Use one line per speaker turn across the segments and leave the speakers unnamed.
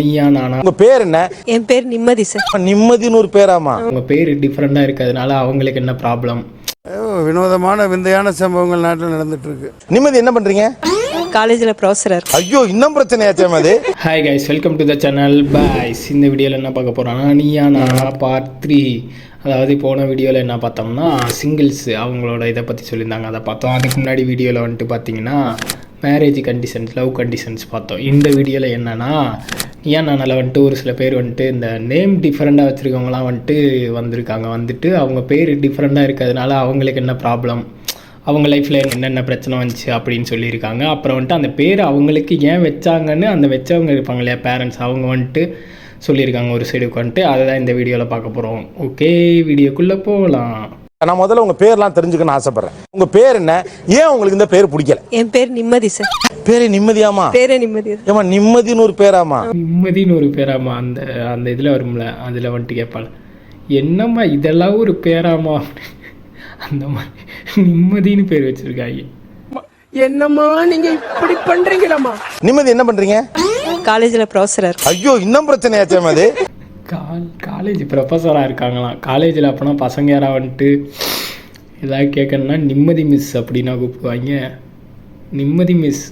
நீயா நானா?
உங்க பேர் என்ன?
என் பேர் நிம்மதி சார்
நிம்மதின்னு ஒரு பேராமா?
அவங்க பேர் டிஃப்ரெண்டாக இருக்கிறதுனால அவங்களுக்கு என்ன ப்ராப்ளம்
வினோதமான விந்தையான சம்பவங்கள் நாட்டில் நடந்துட்டு இருக்கு
நிம்மதி என்ன பண்றீங்க?
காலேஜில் ப்ரொஃபஸர்
ஐயோ இன்னும் பிரச்சனையாச்சேம் அது.
Hi guys welcome to the channel boys இந்த வீடியோவில் என்ன பார்க்க போகிறோன்னா நீயா நானா பார்ட் த்ரீ அதாவது போன வீடியோவில் என்ன பார்த்தோம்னா சிங்கிள்ஸ் அவங்களோட இதை பற்றி சொல்லியிருந்தாங்க. அதை பார்த்தோம். அதுக்கு முன்னாடி வீடியோவில் வந்துட்டு பார்த்தீங்கன்னா மேரேஜ் கண்டிஷன்ஸ் லவ் கண்டிஷன்ஸ் பார்த்தோம். இந்த வீடியோவில் என்னென்னா ஏன் நான் வந்துட்டு ஒரு சில பேர் வந்துட்டு இந்த நேம் டிஃப்ரெண்ட்டாக வச்சுருக்கவங்களாம் வந்துட்டு வந்திருக்காங்க. வந்துட்டு அவங்க பேர் டிஃப்ரெண்ட்டாக இருக்கிறதுனால அவங்களுக்கு என்ன ப்ராப்ளம் அவங்க லைஃப்பில் என்னென்ன பிரச்சனை வந்துச்சு அப்படின்னு சொல்லியிருக்காங்க. அப்புறம் வந்துட்டு அந்த பேர் அவங்களுக்கு ஏன் வச்சாங்கன்னு அந்த வச்சவங்க இருப்பாங்க இல்லையா பேரண்ட்ஸ் அவங்க வந்துட்டு சொல்லியிருக்காங்க ஒரு சைடுக்கு வந்துட்டு. அதை தான் இந்த வீடியோவில் பார்க்க போகிறோம் ஓகே வீடியோக்குள்ளே போகலாம்.
நான் முதல்ல உங்க பேர்லாம் தெரிஞ்சுக்கணும்னு ஆசைப்படுறேன். உங்க பேர் என்ன? ஏன் உங்களுக்கு இந்த பேர் பிடிக்கல?
என் பேர் நிம்மதி சார்
பேரு நிம்மதியாமா
பேரே நிம்மதி
ஏமா நிம்மதின்னு ஒரு பேராமா
நிம்மதின்னு ஒரு பேராமா அந்த அந்த இதில் வரும்ல அதில் வந்துட்டு கேட்பாள் என்னம்மா இதெல்லாம் ஒரு பேராமா அந்த மாதிரி நிம்மதின்னு பேர் வச்சுருக்காங்க.
என்னம்மா நீங்க இப்படி பண்றீங்களம்மா?
நிம்மதி என்ன பண்றீங்க?
காலேஜில் ப்ரொஃபஸர்
ஐயோ இன்னும் பிரச்சனையாச்சேம் அது.
கால் காலேஜ் ப்ரொஃபஸராக இருக்காங்களாம். காலேஜில் அப்போனா பசங்க யாராவது வந்துட்டு ஏதாவது கேட்கணுன்னா நிம்மதி மிஸ் அப்படின்னா கூப்பிடுவாங்க. நிம்மதி மிஸ்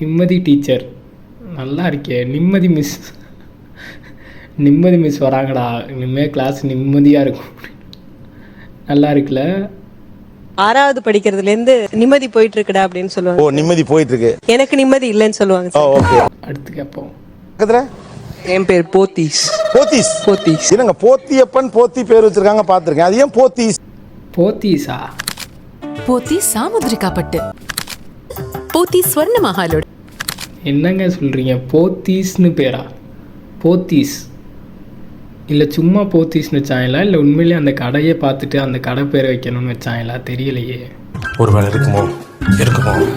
நிம்மதி டீச்சர் நல்லா இருக்கே நிம்மதி மிஸ் நிம்மதி மிஸ் வராங்கடா. இனிமேல் கிளாஸ் நிம்மதியாக இருக்கும். நல்லா இருக்குல்ல?
ஆறாவது படிக்கிறதுலேருந்து நிம்மதி போயிட்டு இருக்குடா அப்படின்னு
ஓ
சொல்லுவாங்க
நிம்மதி போயிட்டு இருக்கு
எனக்கு நிம்மதி இல்லைன்னு சொல்லுவாங்க
ஓ
சார்
ஓகே.
அடுத்து கேட்போம்
பக்கத்துல?
என் பேர் போத்தீஸ்.
போத்தீஸ்.
போத்தீஸ்.
என்னங்க போத்தியப்பன் போத்தி பேர் வச்சிருக்காங்க பார்த்துருக்கேன். அது ஏன் போத்தீஸ்?
போத்தீஸா?
போத்தி சாமுத்ரிகா பட்டு போத்தி ஸ்வர்ண மகாலோட.
என்னங்க சொல்கிறீங்க போத்தீஸ்னு பேரா? போத்தீஸ். இல்லை சும்மா போத்தீஸ்னு வச்சாங்களா? இல்லை உண்மையிலேயே அந்த கடையை பார்த்துட்டு அந்த கடை பேர் வைக்கணும்னு வச்சாங்களா? தெரியலையே.
ஒரு வேலை இருக்குமோ? இருக்குமோ?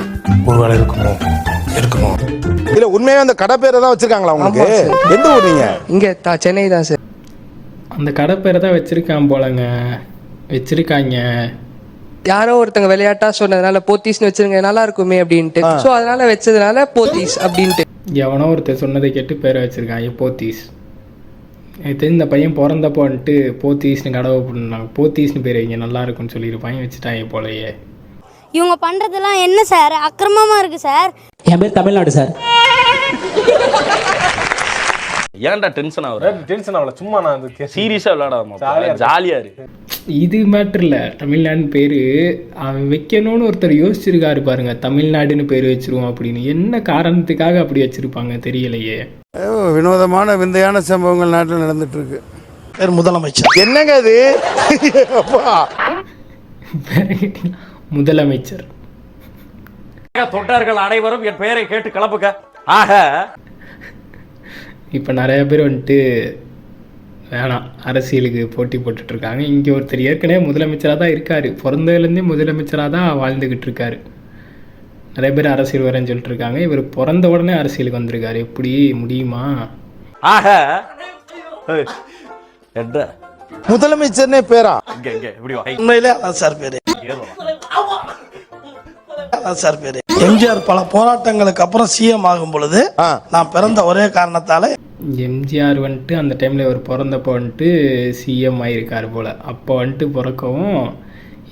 ஒருவேளை இருக்குமோ? இருக்குமோ?
இல்ல உண்மையாவே அந்த கடை பேரை தான் வச்சிருக்காங்களா உங்களுக்கு? எந்த ஊர் நீங்க?
இங்க தா- சென்னை தான் சார்.
அந்த கடை பேரை தான் வச்சுருக்கான் போலங்க. வச்சுருக்காங்க.
யாரோ ஒருத்தங்க விளையாட்டா சொன்னதுனால போத்தீஸ்னு வச்சிருங்க நல்லா இருக்குமே அப்படின்ட்டு. சோ அதனால வச்சதுனால போத்தீஸ் அப்படின்ட்டு.
எவனோ ஒருத்தர் சொன்னதை கேட்டு பேரை வச்சுருக்காங்க போத்தீஸ். எனக்கு தெரிஞ்ச இந்த பையன் பிறந்தப்போ வந்துட்டு போத்தீஸ்னு கடவை பண்ணாங்க. போத்தீஸ்னு பேர் வைங்க நல்லா இருக்கும்னு சொல்லியிருப்பாங்க வச்சுட்டாங்க போலயே.
இவங்க பண்றதெல்லாம் என்ன சார்? அக்கிரமமா இருக்கு சார்.
என் பேர் தமிழ்நாடு சார்.
ஏன்டா டென்ஷன் ஆகுற?
டென்ஷன் ஆகல. சும்மா நான்
சீரியஸா விளையாடாம ஜாலியா இரு
இது மேட்ரு இல்லை. தமிழ்நாடுன்னு பேர் அவன் வைக்கணும்னு ஒருத்தர் யோசிச்சிருக்காரு பாருங்க. தமிழ்நாடுன்னு பேர் வச்சிருவோம் அப்படின்னு. என்ன காரணத்துக்காக அப்படி வச்சிருப்பாங்க தெரியலையே.
வினோதமான விந்தையான சம்பவங்கள் நாட்டில் நடந்துட்டு இருக்கு
முதலமைச்சர்.
என்னங்க அது?
முதலமைச்சர்.
தொட்டார்கள் அனைவரும் என் பெயரை கேட்டு கலப்புக்க ஆக
இப்போ நிறைய பேர் வந்துட்டு வேணாம் அரசியலுக்கு போட்டி போட்டுட்டு இருக்காங்க இங்கே ஒருத்தர் ஏற்கனவே முதலமைச்சராக தான் இருக்கார். பிறந்ததுலேருந்தே முதலமைச்சராக தான் வாழ்ந்துக்கிட்டு இருக்காரு நிறைய பேர் அரசியல் வரேன்னு சொல்லிட்டு இருக்காங்க இவர் பிறந்த உடனே அரசியலுக்கு வந்திருக்காரு. எப்படி முடியுமா?
ஆக என்ன?
முதலமைச்சர்னே பேரா?
உண்மையிலே அதான் சார் பேரு. சார் பேரு. எம்ஜிஆர் பல போராட்டங்களுக்கு அப்புறம் சிஎம் ஆகும் பொழுது. நான் பிறந்த ஒரே காரணத்தால
எம்ஜிஆர் வந்துட்டு அந்த டைமில் இவர் பிறந்தப்போ வந்துட்டு சிஎம் ஆயிருக்கார் போல். அப்போ வந்துட்டு பிறக்கவும்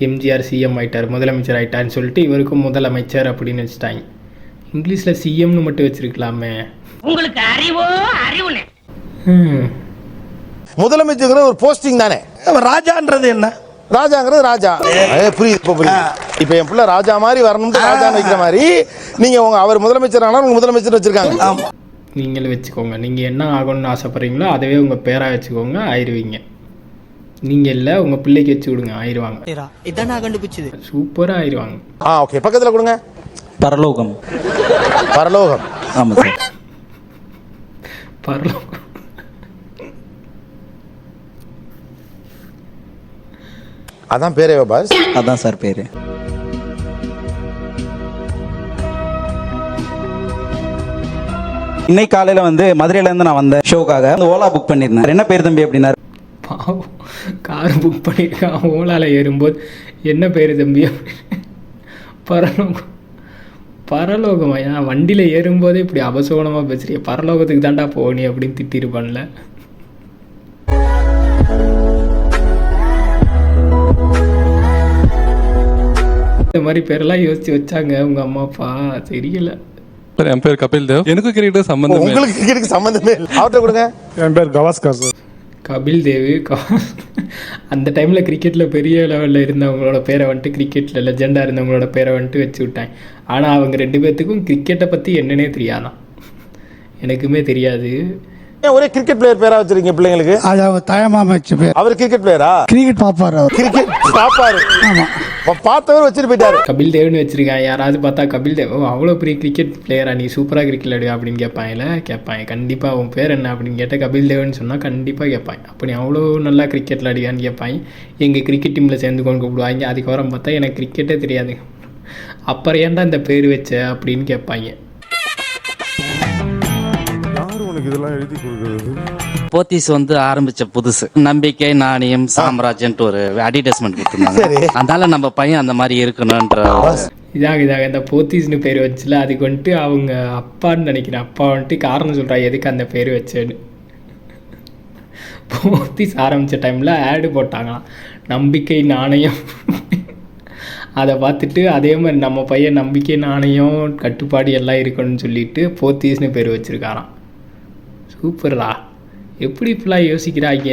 எம்ஜிஆர் சிஎம் ஆயிட்டார் முதலமைச்சர் ஆயிட்டார்னு சொல்லிட்டு இவருக்கும் முதலமைச்சர் அப்படின்னு வச்சுட்டாங்க. இங்கிலீஷில் சிஎம்னு மட்டும் வச்சிருக்கலாமே.
உங்களுக்கு அறிவோ அறிவுனே
ம்
முதலமைச்சர் ஒரு போஸ்டிங் தானே.
ராஜான்றது என்ன?
ராஜாங்கிறது ராஜா. புரியுது இப்போ புரியுது. இப்போ என் பிள்ளை ராஜா மாதிரி வரணும்னு ராஜா வைக்கிற மாதிரி நீங்க உங்க அவர் முதலமைச்சர் ஆனால் உங்க முதலமைச்சர் வச்சிருக்காங்க.
ஆமா.
நீங்களும் வச்சுக்கோங்க. நீங்கள் என்ன ஆகணும்னு ஆசைப்பட்றீங்களோ அதவே உங்கள் பேராக வச்சுக்கோங்க ஆயிடுவீங்க நீங்கள் இல்லை உங்கள் பிள்ளைக்கு வச்சு விடுங்க ஆயிடுவாங்க
இதான் நான் கண்டுபிடிச்சது
சூப்பராக ஆயிடுவாங்க
ஆ ஓகே பக்கத்துல கொடுங்க.
பரலோகம்.
பரலோகம்.
ஆமா சார்
பரலோகம்.
அதான் பேரே பாஸ்.
அதான் சார் பேரு. இன்னைக்கு காலையில வந்து மதுரையில இருந்து நான் வந்தேன் ஷோக்காக வந்து ஓலா புக் பண்ணிருந்தேன் என்ன பேர் தம்பி அப்படின்னாரு?
பாவம் கார் புக் பண்ணியிருக்கான். ஓலால ஏறும்போது என்ன பேர் தம்பி பரலோகம் பரலோகமா? ஏன் வண்டியில் ஏறும்போதே இப்படி அபசோகனமாக பேசுறிய. பரலோகத்துக்கு தான்டா போகணி அப்படின்னு திட்டிருப்பான்ல. இந்த மாதிரி பேரெல்லாம் யோசிச்சு வச்சாங்க உங்க அம்மா அப்பா. தெரியல.
என் பேர் கபில் தேவ். எனக்கு கிரிக்கெட் சம்பந்தம்
உங்களுக்கு கிரிக்கெட்டுக்கு சம்மந்தமே இல்லை. அவர்கிட்ட கொடுங்க.
என் பேர் கவாஸ்கர் சார்.
கபில் தேவ். க- அந்த டைமில் கிரிக்கெட்டில் பெரிய லெவலில் இருந்தவங்களோட பேரை வந்துட்டு கிரிக்கெட்டில் லெஜெண்டாக இருந்தவங்களோட பேரை வந்துட்டு வச்சு விட்டேன் ஆனால் அவங்க ரெண்டு பேர்த்துக்கும் கிரிக்கெட்டை பற்றி என்னன்னே தெரியாதான். எனக்குமே தெரியாது.
ஒரே கிரிக்கெட் பிளேயர் பேரா வச்சிருக்கீங்க பிள்ளைங்களுக்கு?
அது அவங்க தாயமாம வச்ச பேர்.
அவர் கிரிக்கெட் பிளேயரா
கிரிக்கெட் பாப்பாரு அவர்.
கிரிக்கெட் பாப்பாரு. அப்ப பார்த்தவர் வச்சுட்டு போயிட்டாரு.
கபில் தேவ்னு வச்சிருக்கேன். யாராவது பார்த்தா கபில் தேவ் அவ்வளோ பெரிய கிரிக்கெட் பிளேயரா நீ சூப்பராக கிரிக்கெட் விளையாடுவியா? அப்படின்னு கேட்பாங்கல்ல கேட்பாங்க கண்டிப்பாக உன் பேர் என்ன? அப்படின்னு கேட்டால் கபில் தேவ்னு சொன்னால் கண்டிப்பாக கேட்பாங்க அப்படி அவ்வளோ நல்லா கிரிக்கெட் விளையாடுவியான்னு கேட்பாங்க எங்கள் கிரிக்கெட் டீமில் சேர்ந்து கொண்டு கூப்பிடுவாங்க. அதுக்கப்புறம் பார்த்தா எனக்கு கிரிக்கெட்டே தெரியாது. அப்புறம் ஏன்டா இந்த பேர் வச்ச? அப்படின்னு கேட்பாங்க.
போத்தீஸ் வந்து ஆரம்பிச்ச புதுசு. நம்பிக்கை நாணயம் சாம்ராஜ்யன்ட்டு ஒரு அட்வர்டைஸ்மெண்ட். கொடுத்துருந்தாங்க. அதனால நம்ம பையன் அந்த மாதிரி இருக்கணும்ன்ற
இதாக இதாக இந்த போத்தீஸ்னு பேர் வச்சுல அதுக்கு வந்துட்டு அவங்க அப்பான்னு நினைக்கிறேன். அப்பா வந்துட்டு காரணம் சொல்கிறா எதுக்கு அந்த பேர் வச்சேன்னு. போத்தீஸ் ஆரம்பித்த டைமில் ஆடு போட்டாங்களாம். நம்பிக்கை நாணயம். அதை பார்த்துட்டு அதே மாதிரி நம்ம பையன் நம்பிக்கை நாணயம் கட்டுப்பாடு எல்லாம் இருக்கணும்னு சொல்லிட்டு போத்தீஸ்னு பேர் வச்சுருக்காராம். சூப்பர்ரா எப்படி இப்படிலாம் யோசிக்கிறாங்க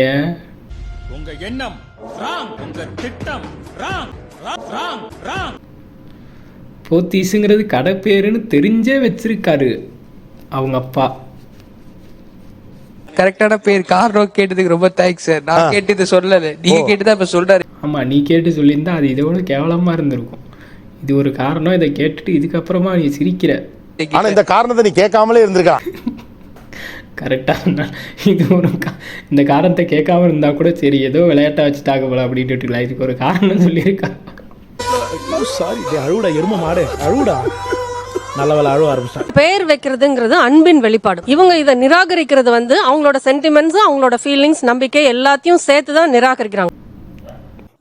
போத்தீஸுங்கிறது கடை பேருன்னு தெரிஞ்சே வச்சிருக்காரு அவங்க அப்பா.
கரெக்டான பேர். காரணம் கேட்டதுக்கு ரொம்ப தேங்க்ஸ் சார் நான் கேட்டது சொல்லல. நீங்க கேட்டுதான் இப்ப சொல்றாரு.
ஆமாம் நீ கேட்டு சொல்லியிருந்தா அது இதோட கேவலமாக இருந்திருக்கும். இது ஒரு காரணம் இதை கேட்டுட்டு இதுக்கப்புறமா நீ சிரிக்கிற.
ஆனா இந்த காரணத்தை நீ கேட்காமலே இருந்திருக்கலாம்
கரெக்டாக இது ஒரு கா- இந்த காரணத்தை கேட்காம இருந்தால் கூட சரி ஏதோ விளையாட்டா வச்சுட்டாங்க போல அப்படின்ட்டு இருக்கலாம் இதுக்கு ஒரு காரணம் சொல்லியிருக்கா.
அழுவுடா எரும மாடு. அழுவுடா. நல்ல வேலை அழுவ ஆரம்பிச்சிட்டான்.
பேர் வைக்கிறதுங்கிறது அன்பின் வெளிப்பாடு. இவங்க இதை நிராகரிக்கிறது வந்து அவங்களோட சென்டிமெண்ட்ஸ் அவங்களோட ஃபீலிங்ஸ் நம்பிக்கை எல்லாத்தையும் சேர்த்து தான் நிராகரிக்கிறாங்க.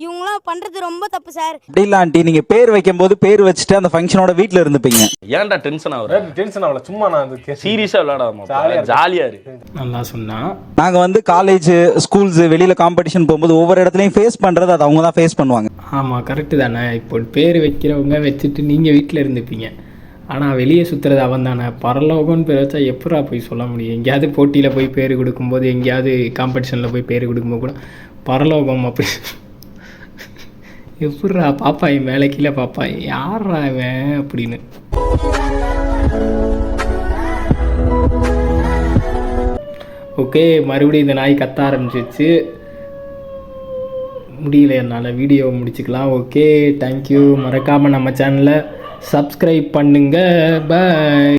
இவங்களாம் பண்றது ரொம்ப தப்பு சார்.
அப்படி இல்ல ஆண்டி. நீங்க பேர் வைக்கும்போது பேர் வச்சுட்டு அந்த ஃபங்க்ஷனோட வீட்ல இருந்துப்பீங்க.
ஏன்டா டென்ஷன் ஆகுற?
டென்ஷன் ஆகல. சும்மா நான் அது
சீரியஸா விளையாடாம ஜாலியா இருக்கு.
நல்லா சொன்னா.
நாங்க வந்து காலேஜ் ஸ்கூல்ஸ் வெளியில காம்படிஷன் போகும்போது ஒவ்வொரு இடத்துலயும் ஃபேஸ் பண்றது அது அவங்க தான் ஃபேஸ் பண்ணுவாங்க.
ஆமாம் கரெக்டு தானே. இப்போ பேர் வைக்கிறவங்க வச்சுட்டு நீங்கள் வீட்டில் இருந்துப்பீங்க. ஆனால் வெளியே சுற்றுறது அவன் தானே. பரலோகம்னு பேர் வச்சா எப்படா போய் சொல்ல முடியும்? எங்கேயாவது போட்டியில் போய் பேர் கொடுக்கும்போது எங்கேயாவது காம்படிஷனில் போய் பேர் கொடுக்கும்போது கூட பரலோகம் அப்படி எப்பட்றா என் மேலே கீழே பாப்பா யார்ரா இவன் அப்படின்னு. ஓகே மறுபடியும் இந்த நாய் கத்த ஆரம்பிச்சிச்சு முடியல என்னால் வீடியோ முடிச்சுக்கலாம். ஓகே தேங்க்யூ மறக்காமல் நம்ம சேனலை சப்ஸ்கிரைப் பண்ணுங்கள் பாய்